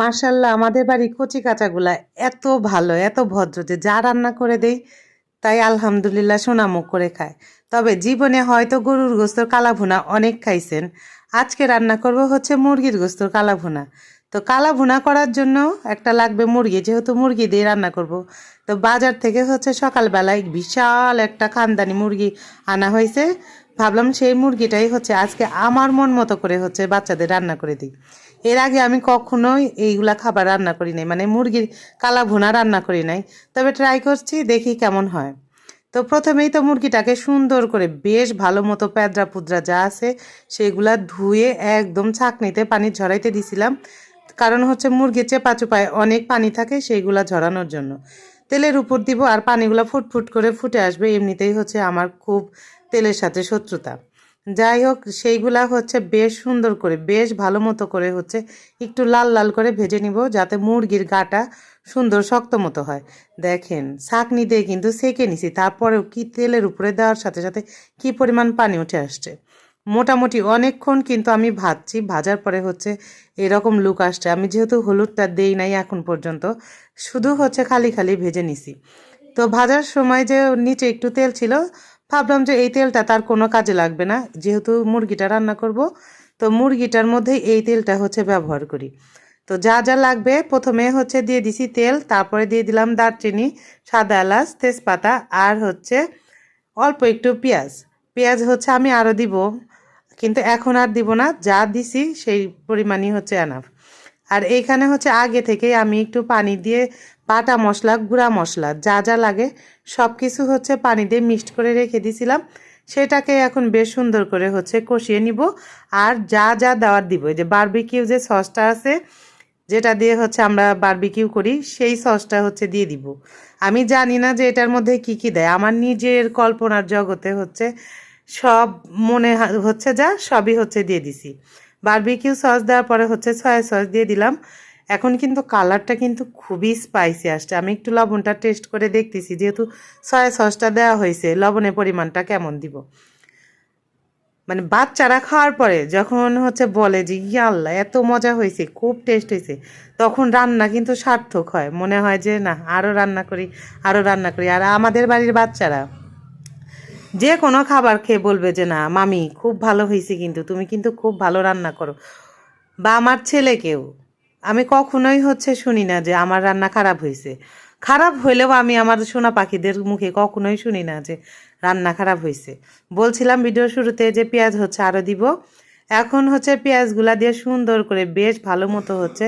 মার্শাল্লাহ আমাদের বাড়ি কচি কাঁচাগুলা এত ভালো, এত ভদ্র যে যা রান্না করে দেই, তাই আলহামদুলিল্লাহ সোনামুখ করে খায়। তবে জীবনে হয়তো গরুর গোস্তর কালাভুনা অনেক খাইছেন। আজকে রান্না করব হচ্ছে মুরগির গোস্তর কালাভুনা। তো কালাভুনা করার জন্য একটা লাগবে মুরগি, যেহেতু মুরগি দিয়ে রান্না করব। তো বাজার থেকে হচ্ছে সকালবেলায় বিশাল একটা খানদানি মুরগি আনা হয়েছে। ভাবলাম সেই মুরগিটাই হচ্ছে, আজকে আমার মন মতো করে হচ্ছে বাচ্চাদের রান্না করে দিই। এর আগে আমি কখনোই এইগুলা খাবার রান্না করি নাই মানে মুরগির কালা ভুনা রান্না করি নাই। তবে ট্রাই করছি, দেখি কেমন হয়। তো প্রথমেই তো মুরগিটাকে সুন্দর করে বেশ ভালো মতো প্যাদরা পুদ্রা যা আছে, সেগুলা ধুয়ে একদম ছাকনিতে পানি ঝরাইতে দিছিলাম। কারণ হচ্ছে মুরগির চেপা চুপায় অনেক পানি থাকে সেইগুলা ঝরানোর জন্য। তেলের উপর দিব আর পানিগুলো ফুটফুট করে ফুটে আসবে, এমনিতেই হচ্ছে আমার খুব তেলের সাথে শত্রুতা। যাই হোক, সেইগুলা হচ্ছে বেশ সুন্দর করে, বেশ ভালো মতো করে হচ্ছে একটু লাল লাল করে ভেজে নিব যাতে মুরগির গাটা সুন্দর শক্ত মতো হয়। দেখেন ছাকনি দিয়ে কিন্তু সেকে নিছি, তারপরেও কি তেলের উপরে দেওয়ার সাথে সাথে কি পরিমাণ পানি উঠে আসছে। মোটামুটি অনেকক্ষণ কিন্তু আমি ভাজছি, ভাজার পরে হচ্ছে এরকম লুক আসছে। আমি যেহেতু হলুদটা দেই নাই এখন পর্যন্ত, শুধু হচ্ছে খালি খালি ভেজে নিছি। তো ভাজার সময় যে নিচে একটু তেল ছিল ভাবলাম যে এই তেলটা তার কোনো কাজে লাগবে না। যেহেতু মুরগিটা রান্না করব, তো মুরগিটার মধ্যেই এই তেলটা হচ্ছে ব্যবহার করি। তো যা যা লাগবে, প্রথমে হচ্ছে দিয়ে দিছি তেল, তারপরে দিয়ে দিলাম দারচিনি, সাদা এলাচ, তেজপাতা আর হচ্ছে অল্প একটু পেঁয়াজ। পেঁয়াজ হচ্ছে আমি আরও দিব, কিন্তু এখন আর দিব না, যা দিছি সেই পরিমাণই হচ্ছে এনাফ আর এইখানে হচ্ছে আগে থেকে আমি একটু পানি দিয়ে বাটা মশলা, গুঁড়া মশলা, যা যা লাগে সব কিছু হচ্ছে পানি দিয়ে মিক্সড করে রেখে দিছিলাম। সেটাকে এখন বেশ সুন্দর করে হচ্ছে কষিয়ে নিব। আর যা যা দেওয়ার দিব যে বারবিকিউ যে সসটা আছে, যেটা দিয়ে হচ্ছে আমরা বারবিকিউ করি, সেই সসটা হচ্ছে দিয়ে দিব। আমি জানি না যে এটার মধ্যে কি কি দেয়। আমার নিজের কল্পনার জগতে হচ্ছে সব মনে হচ্ছে যা সবই হচ্ছে দিয়ে দিছি। বারবিকিউ সস দেওয়ার পরে হচ্ছে সয়া সস দিয়ে দিলাম। এখন কিন্তু কালারটা কিন্তু খুবই স্পাইসি আসছে। আমি একটু লবণটা টেস্ট করে দেখতেছি, যেহেতু সয়া সসটা দেওয়া হয়েছে, লবণের পরিমাণটা কেমন দিব? মানে বাচ্চারা খাওয়ার পরে যখন হচ্ছে বলে যে, ইয়াল্লা, এত মজা হয়েছে, খুব টেস্ট হয়েছে, তখন রান্না কিন্তু সার্থক হয়। মনে হয় যে, না আরও রান্না করি আরও রান্না করি। আর আমাদের বাড়ির বাচ্চারা যে কোনো খাবার খেয়ে বলবে যে, না, মামি, খুব ভালো হয়েছে কিন্তু, তুমি কিন্তু খুব ভালো রান্না করো। বা, আমার ছেলেকেও আমি কখনোই হচ্ছে শুনি না যে, আমার রান্না খারাপ হয়েছে। খারাপ হইলেও আমি আমার সোনা পাখিদের মুখে কখনোই শুনি না যে, রান্না খারাপ হয়েছে। বলছিলাম ভিডিও শুরুতে যে, পেঁয়াজ হচ্ছে আরও দিব। এখন হচ্ছে পেঁয়াজগুলা দিয়ে সুন্দর করে বেশ ভালো মতো হচ্ছে